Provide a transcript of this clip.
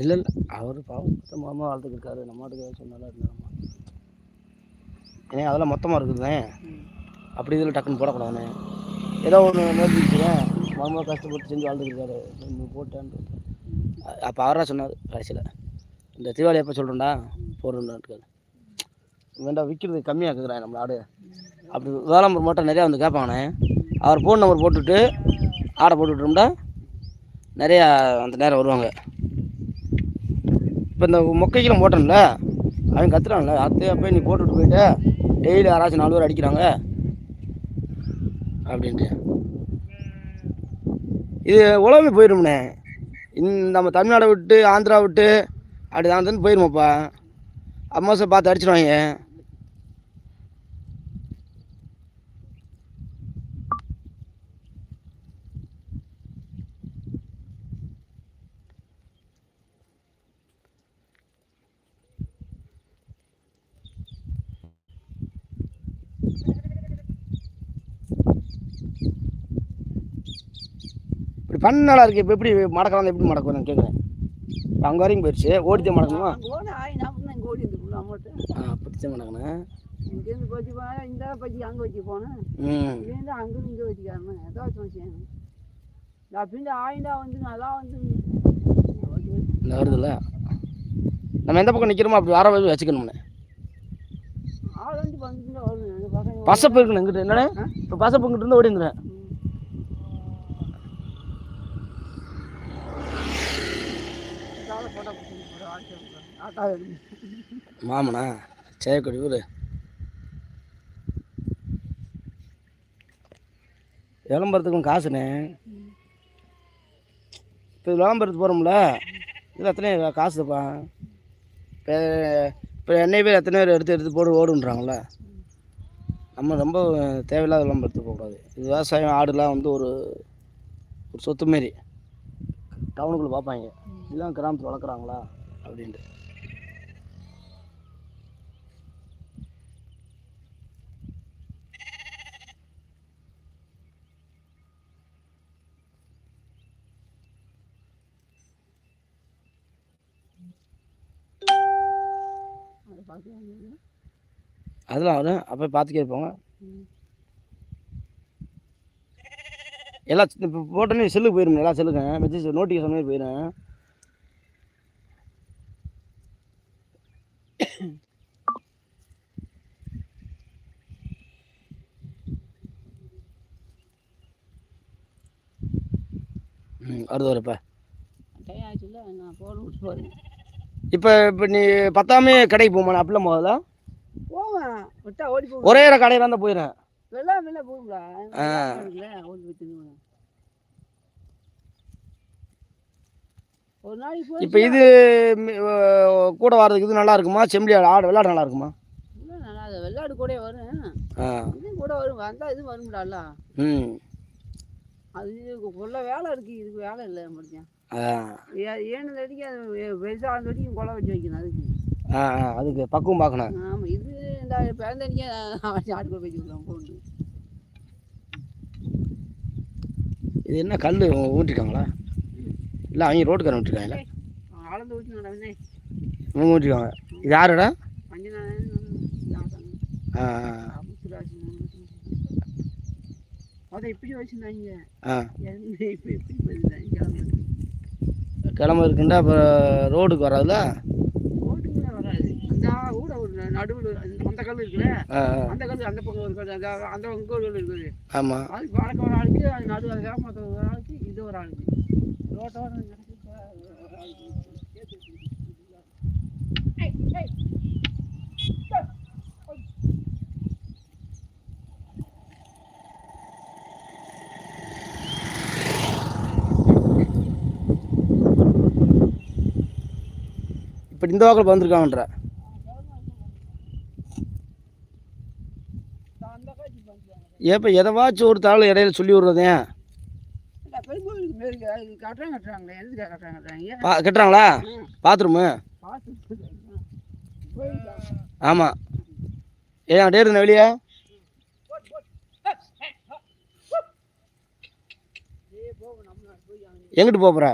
இல்லை இல்லை. அவர் பாவம் மொத்தமாக மாமா வளர்த்துக்கிருக்காரு நம்ம நாட்டுக்கு சொன்னாலும் இருந்தாலும் ஏன்னா அதெல்லாம் மொத்தமாக இருக்குதுண்ணே. அப்படி இதில் டக்குன்னு போடக்கூடாதுண்ணே. ஏதோ ஒன்று நேர்த்திக்கிறேன் மாமா கஷ்டப்பட்டு செஞ்சு வாழ்ந்துருக்காரு போட்டேன் அப்போ அவராக சொன்னார் கடைசியில். இந்த தீபாவளி எப்போ சொல்கிறேன்டா போடுறேன்டான்னு வேண்டாம் விற்கிறது கம்மியாக இருக்குதுண்ணே நம்ம ஆடு. அப்படி வேலை நம்பர் மட்டும் நிறையா வந்து கேட்பாங்கண்ணே. அவர் ஃபோன் நம்பர் போட்டுவிட்டு ஆடை போட்டுவிட்டோம்னா நிறையா அந்த நேரம் வருவாங்க. இப்போ இந்த மொக்கைக்கெல்லாம் போட்டோம்ல அவன் கத்துறான்ல அத்தையா போய் நீ போட்டுவிட்டு போயிட்டு டெய்லி யாராச்சும் நாலு பேர் அடிக்கிறாங்க அப்படின்ட்டு. இது உலகமே போயிடும்ண்ணே இந்த நம்ம தமிழ்நாடை விட்டு ஆந்திரா விட்டு அப்படி தான் வந்து போயிருமாப்பா. அம்மாசை பார்த்து அடிச்சிடுவாங்க இப்படி பண்ண நல்லா இருக்கு இப்போ எப்படி மடக்கலாம் எப்படி மடக்கும் நான் கேட்குறேன் இப்போ அங்கே வரைக்கும் போயிடுச்சு ஓடித்தே மடக்கணுமா? ஆ பிடிச்ச மடக்கணும் இங்கேருந்து பச்சு போனால் இந்த பச்சு அங்கே வச்சு போனேன். இங்கேருந்து அங்கேருந்து இங்கே வச்சுக்காரமே ஏதாச்சும் செய்யணும். நான் பின்ன ஆயிண்டா வந்து நல்லா வந்து வருதுல்ல? நம்ம எந்த பக்கம் நிற்கிறோமோ அப்படி வர வச்சு பசங்க பசப்பு இருக்குண்ணே இங்கிட்ட என்னண்ணே? இப்போ பசப்பு இங்கிட்ட இருந்து ஓடி மாமனா சேக்கடி ஊர். விளம்பரத்துக்கும் காசுண்ணே. இப்போ விளம்பரத்துக்கு போகிறோம்ல இது எத்தனை காசுப்பா? இப்போ இப்போ என்னை பேர் எத்தனை பேர் எடுத்து எடுத்து போட்டு ஓடுன்றாங்கள நம்ம ரொம்ப தேவையில்லாத விளம்பரத்துக்கு போகக்கூடாது. இது விவசாயம் ஆடுலாம் வந்து ஒரு ஒரு சொத்து மாரி. டவுனுக்குள்ளே பார்ப்பாங்க. இப்படிலாம் கிராமத்தில் வளர்க்குறாங்களா? அப்படின்ட்டு. அதெல்லாம் வரும். அப்போ பார்த்துக்கே இருப்பாங்க எல்லா எல்லாம் இப்போ போட்டோன்னே செல்லுக்கு போயிடும் எல்லா செல்லுக்கும். மெசேஜ் நோட்டிஃபிகேஷன் மாதிரி போயிடும் ம் வருது வரப்ப நான் இப்போ இப்போ நீ பத்தாமே கடைக்கு போமா அப்படிலாம் முதல்ல? போவேன். ஒரே கடையில் தான் போயிடுறேன் இப்போ இது கூட வர்றதுக்கு இது நல்லா இருக்குமா? செம்பளி ஆடு விளையாட நல்லா இருக்குமா? வெள்ளாடு கூட வரும். கூட வரும். வந்தால் இதுவும் வரும்ல ம். அது கொள்ள வேலை இருக்குது இதுக்கு வேலை இல்லை முடிஞ்சேன் ஏழு அடிக்கு அது பெருசாக அந்த அடிக்கும் கொலை வச்சு வைக்கணும் அதுக்கு? ஆ அதுக்கு பக்குவம் பார்க்கணும். ஆமாம் இது இந்த பிறந்தடிக்க ஆட்டுக்குள்ள வச்சு விடலாம் போட்டு இது என்ன கல் ஊற்றிருக்காங்களா இல்லை அவங்க ரோட்டுக்காரன் விட்டுருக்காங்களா? அளந்து ஊற்றி நடந்தே இவங்க ஊற்றிருக்காங்க இது யாரோட? ஆ. அதை இப்படி வச்சுருந்தாங்க ஆ. கிளம்பு இருக்குண்டா அப்புறம் ரோடுக்கு வராதுல? ஓட்டுக்குள்ள வராது. அந்த ஊட ஒரு நடுவில் அந்த கல் இருக்குல்ல? அந்த கல் அந்த பக்கம் ஒரு கல் அந்த அந்த ஒரு கல் இருக்குது. ஆமாம் அதுக்கு வடக்க ஒரு ஆளுக்கு அது நடு அது வேகமாக ஒரு ஆளுக்கு இது ஒரு ஆளுக்கு. ரோட்டோட நடக்கு ஒரு ஆளுக்கு ஏய், ஏய். இப்போ இந்த வாக்கில் வந்திருக்காங்கன்ற. ஏப்போ எதவாச்சும் ஒரு தாள் இடையில சொல்லி விட்றதே? கட்டுறாங்களே. பாத்ரூமு? ஆமாம் ஏன் டேர் இருந்த வெளியே. எங்கிட்டு போக போகிற